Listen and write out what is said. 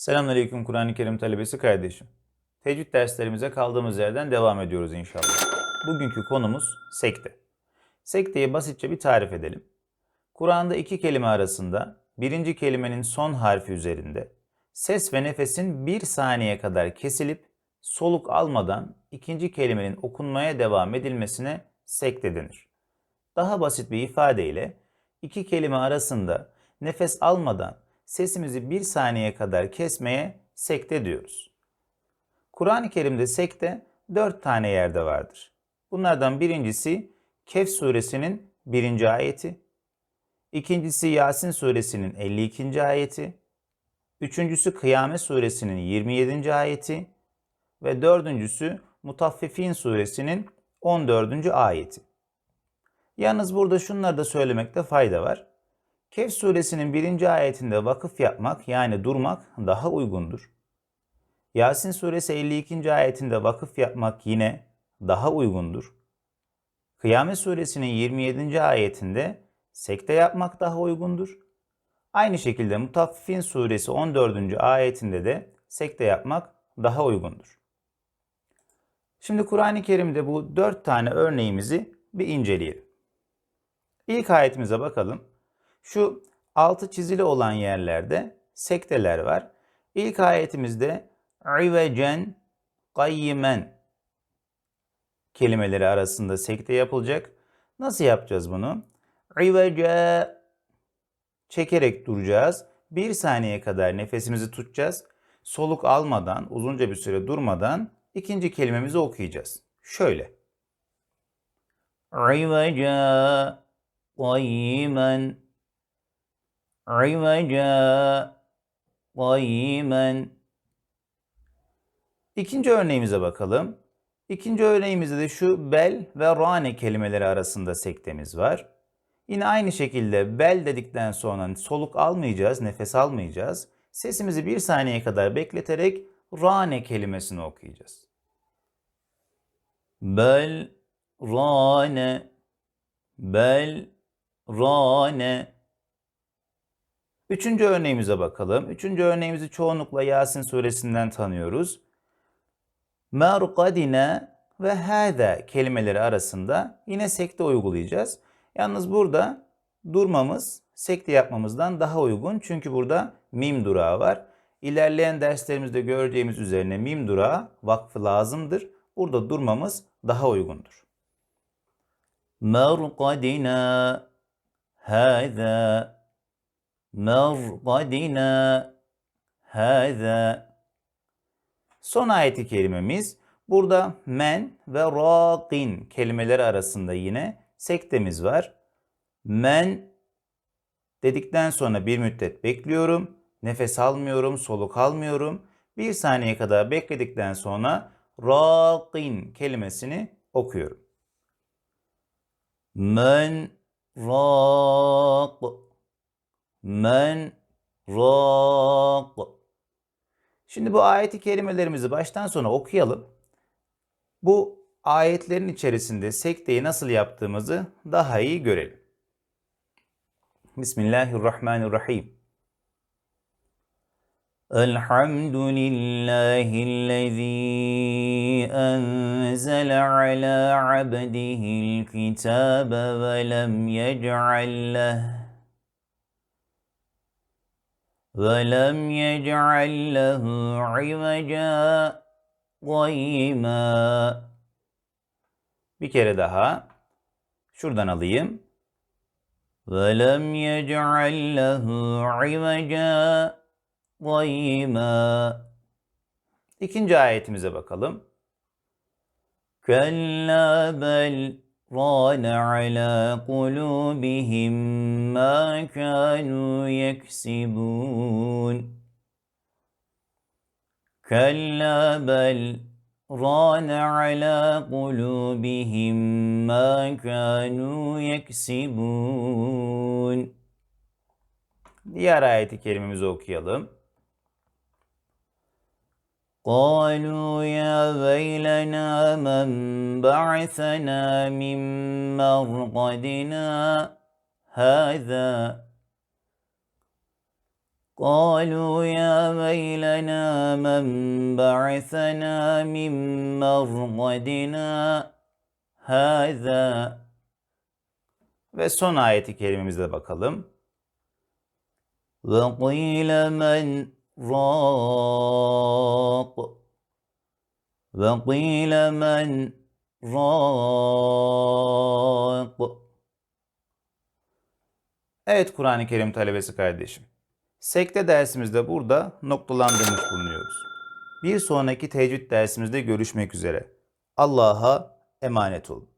Selamünaleyküm Kur'an-ı Kerim talebesi kardeşim. Tecvid derslerimize kaldığımız yerden devam ediyoruz inşallah. Bugünkü konumuz sekte. Sekteyi basitçe bir tarif edelim. Kur'an'da iki kelime arasında birinci kelimenin son harfi üzerinde ses ve nefesin bir saniye kadar kesilip soluk almadan ikinci kelimenin okunmaya devam edilmesine sekte denir. Daha basit bir ifadeyle iki kelime arasında nefes almadan sesimizi bir saniye kadar kesmeye sekte diyoruz. Kur'an-ı Kerim'de sekte dört tane yerde vardır. Bunlardan birincisi Kehf suresinin birinci ayeti, ikincisi Yasin suresinin 52. ayeti, üçüncüsü Kıyamet suresinin 27. ayeti ve dördüncüsü Mutaffifin suresinin 14. ayeti. Yalnız burada şunları da söylemekte fayda var. Kehf suresinin birinci ayetinde vakıf yapmak yani durmak daha uygundur. Yasin suresi 52. ayetinde vakıf yapmak yine daha uygundur. Kıyamet suresinin 27. ayetinde sekte yapmak daha uygundur. Aynı şekilde Mutaffifin suresi 14. ayetinde de sekte yapmak daha uygundur. Şimdi Kur'an-ı Kerim'de bu dört tane örneğimizi bir inceleyelim. İlk ayetimize bakalım. Şu altı çizili olan yerlerde sekteler var. İlk ayetimizde ivecen qayyimen kelimeleri arasında sekte yapılacak. Nasıl yapacağız bunu? İvece çekerek duracağız. Bir saniye kadar nefesimizi tutacağız. Soluk almadan, uzunca bir süre durmadan ikinci kelimemizi okuyacağız. Şöyle. İvece qayyimen ivaca qayyimen. İkinci örneğimize bakalım. İkinci örneğimizde de şu bel ve rane kelimeleri arasında sektemiz var. Yine aynı şekilde bel dedikten sonra soluk almayacağız, nefes almayacağız. Sesimizi bir saniye kadar bekleterek rane kelimesini okuyacağız. Bel, rane, bel, rane. Üçüncü örneğimize bakalım. Üçüncü örneğimizi çoğunlukla Yasin suresinden tanıyoruz. Merqadine ve hâze kelimeleri arasında yine sekte uygulayacağız. Yalnız burada durmamız sekte yapmamızdan daha uygun. Çünkü burada mim durağı var. İlerleyen derslerimizde göreceğimiz üzerine mim durağı vakfı lazımdır. Burada durmamız daha uygundur. Merqadina hâze merqadina hâzâ. Son ayeti kerimemiz burada men ve raqin kelimeleri arasında yine sektemiz var. Men dedikten sonra bir müddet bekliyorum. Nefes almıyorum, soluk almıyorum. Bir saniye kadar bekledikten sonra raqin kelimesini okuyorum. Men raq men rak. Şimdi bu ayeti kelimelerimizi baştan sona okuyalım. Bu ayetlerin içerisinde sekteyi nasıl yaptığımızı daha iyi görelim. Bismillahirrahmanirrahim. الحمد لله الذي أنزل على عبده الكتاب ولم يجعل له ولم يجعل له عوجا قيما Bir kere daha şuradan alayım. وَلَمْ يَجْعَلْ لَهُ عِوَجًا قَيِّمًا İkinci ayetimize bakalım. كَلَّا بَلْ ران على قلوبهم ما كانوا يكسبون كلا بل ران على قلوبهم ما كانوا يكسبون Diğer ayeti kerimemizi okuyalım. قالوا يا ويلنا من بعثنا من مرقدنا هذا قالوا يا ويلنا من بعثنا من مرقدنا هذا Ve son ayeti kerimemize bakalım. وَقِيلَ مَنْ رَاقٍ وَقِيلَ مَنْ رَاقٍ Evet Kur'an-ı Kerim talebesi kardeşim. Sekte dersimizde burada noktalandırmış bulunuyoruz. Bir sonraki tecvid dersimizde görüşmek üzere. Allah'a emanet olun.